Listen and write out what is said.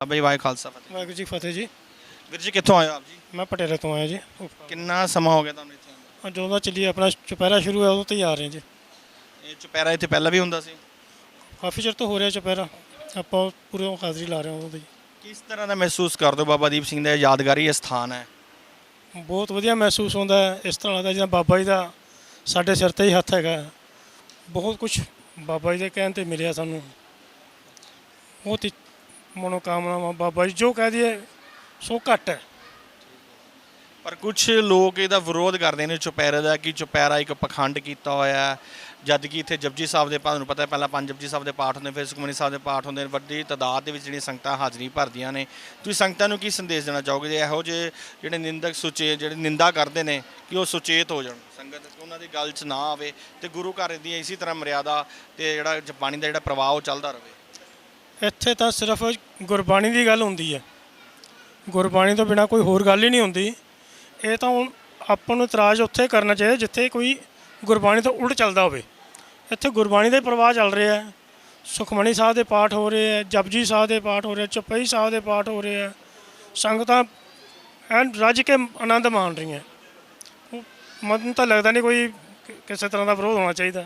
ਬਾਬਾ ਜੀ ਵਾਹਿ ਖਾਲਸਾ ਫਤਿਹ। ਵਾਹਿਗੁਰੂ ਜੀ ਫਤਿਹ ਜੀ। ਵੀਰ ਜੀ ਕਿੱਥੋਂ ਆਏ ਹੋ ਆਪ ਜੀ? ਮੈਂ ਪਟੇਰੇ ਤੋਂ ਆਇਆ ਜੀ। ਕਿੰਨਾ ਸਮਾਂ ਹੋ ਗਿਆ ਤੁਹਾਨੂੰ ਇੱਥੇ ਆਉਂਦੇ ਜਦੋਂ ਦਾ ਚੱਲੀ ਆਪਣਾ ਚੁਪਹਿਰਾ ਸ਼ੁਰੂ ਹੈ ਉਦੋਂ ਤੋਂ ਹੀ ਆ ਰਹੇ ਹਾਂ ਜੀ। ਇਹ ਚੁਪਹਿਰਾ ਇੱਥੇ ਪਹਿਲਾਂ ਵੀ ਹੁੰਦਾ ਸੀ? ਕਾਫੀ ਚਿਰ ਤੋਂ ਹੋ ਰਿਹਾ ਚੁਪਹਿਰਾ। ਆਪਾਂ ਪੂਰੇ ਹਾਜ਼ਰੀ ਲਾ ਰਹੇ ਹਾਂ ਉਦੋਂ ਦੀ। ਕਿਸ ਤਰ੍ਹਾਂ ਦਾ ਮਹਿਸੂਸ ਕਰਦੇ ਹੋ ਬਾਬਾ ਦੀਪ ਸਿੰਘ ਦਾ? ਇਹ ਯਾਦਗਾਰੀ ਇਹ ਸਥਾਨ ਹੈ। ਬਹੁਤ ਵਧੀਆ ਮਹਿਸੂਸ ਹੁੰਦਾ ਹੈ। ਇਸ ਤਰ੍ਹਾਂ ਲੱਗਦਾ ਜਿਵੇਂ ਬਾਬਾ ਜੀ ਦਾ ਸਾਡੇ ਸਿਰ ਤੇ ਹੀ ਹੱਥ ਹੈਗਾ। ਬਹੁਤ ਕੁਝ ਬਾਬਾ ਜੀ ਦੇ ਕਹਿਣ ਤੇ ਮਿਲਿਆ ਸਾਨੂੰ। ਬਹੁਤ ਹੀ ਮਨੋਕਾਮਨਾਵਾਂ ਬਾਬਾ ਜੀ, ਜੋ ਕਹਿ ਦਈਏ, ਸੋ ਘੱਟ ਹੈ। ਪਰ ਕੁਝ ਲੋਕ ਇਹਦਾ ਵਿਰੋਧ ਕਰਦੇ ਨੇ ਚੁਪੈਰੇ ਦਾ, ਕਿ ਚੁਪੈਰਾ ਇੱਕ ਪਖੰਡ ਕੀਤਾ ਹੋਇਆ ਹੈ। ਜਦ ਕਿ ਇੱਥੇ ਜਪਜੀ ਸਾਹਿਬ ਦੇ ਤੁਹਾਨੂੰ ਪਤਾ ਹੈ, ਪਹਿਲਾਂ ਪੰਜ ਜਪਜੀ ਸਾਹਿਬ ਦੇ ਪਾਠ ਹੁੰਦੇ, ਫਿਰ ਸੁਖਮਨੀ ਸਾਹਿਬ ਦੇ ਪਾਠ ਹੁੰਦੇ ਨੇ ਵੱਡੀ ਤਾਦਾਦ ਦੇ ਵਿੱਚ ਜਿਹੜੀਆਂ ਸੰਗਤਾਂ ਹਾਜ਼ਰੀ ਭਰਦੀਆਂ ਨੇ। ਤੁਸੀਂ ਸੰਗਤਾਂ ਨੂੰ ਕੀ ਸੰਦੇਸ਼ ਦੇਣਾ ਚਾਹੋਗੇ? ਜੇ ਇਹੋ ਜਿਹੇ ਜਿਹੜੇ ਨਿੰਦਕ ਸੁਚੇ, ਜਿਹੜੇ ਨਿੰਦਾ ਕਰਦੇ ਨੇ, ਕਿ ਉਹ ਸੁਚੇਤ ਹੋ ਜਾਣ? ਸੰਗਤ ਉਹਨਾਂ ਦੀ ਗੱਲ 'ਚ ਨਾ ਆਵੇ ਤੇ ਗੁਰੂ ਘਰ ਦੀ ਇਸੇ ਤਰ੍ਹਾਂ ਮਰਿਆਦਾ ਤੇ ਜਿਹੜਾ ਜ- ਪਾਣੀ ਦਾ ਜਿਹੜਾ ਪ੍ਰਵਾਹ ਉਹ ਚੱਲਦਾ ਰਹੇ। ਇੱਥੇ ਤਾਂ ਸਿਰਫ ਗੁਰਬਾਣੀ ਦੀ ਗੱਲ ਹੁੰਦੀ ਹੈ। ਗੁਰਬਾਣੀ ਤੋਂ ਬਿਨਾ ਕੋਈ ਹੋਰ ਗੱਲ ਹੀ ਨਹੀਂ ਹੁੰਦੀ। ਇਹ ਤਾਂ ਹੁਣ ਆਪਾਂ ਨੂੰ ਇਤਰਾਜ਼ ਉੱਥੇ ਕਰਨਾ ਚਾਹੀਦਾ ਜਿੱਥੇ ਕੋਈ ਗੁਰਬਾਣੀ ਤੋਂ ਉਲਟ ਚੱਲਦਾ ਹੋਵੇ। ਇੱਥੇ ਗੁਰਬਾਣੀ ਦੇ ਪ੍ਰਵਾਹ ਚੱਲ ਰਿਹਾ ਹੈ ਸੁਖਮਣੀ ਸਾਹਿਬ ਦੇ ਪਾਠ ਹੋ ਰਹੇ ਹੈ ਜਪਜੀ ਸਾਹਿਬ ਦੇ ਪਾਠ ਹੋ ਰਹੇ ਚੁਪਈ ਸਾਹਿਬ ਦੇ ਪਾਠ ਹੋ ਰਹੇ ਹੈ ਸੰਗਤਾਂ ਐਨ ਰੱਜ ਕੇ ਆਨੰਦ ਮਾਣ ਰਹੀਆਂ। ਉਹ ਮਨ ਤਾਂ ਲੱਗਦਾ ਨਹੀਂ ਕੋਈ ਕਿਸੇ ਤਰ੍ਹਾਂ ਦਾ ਵਿਰੋਧ ਹੋਣਾ ਚਾਹੀਦਾ।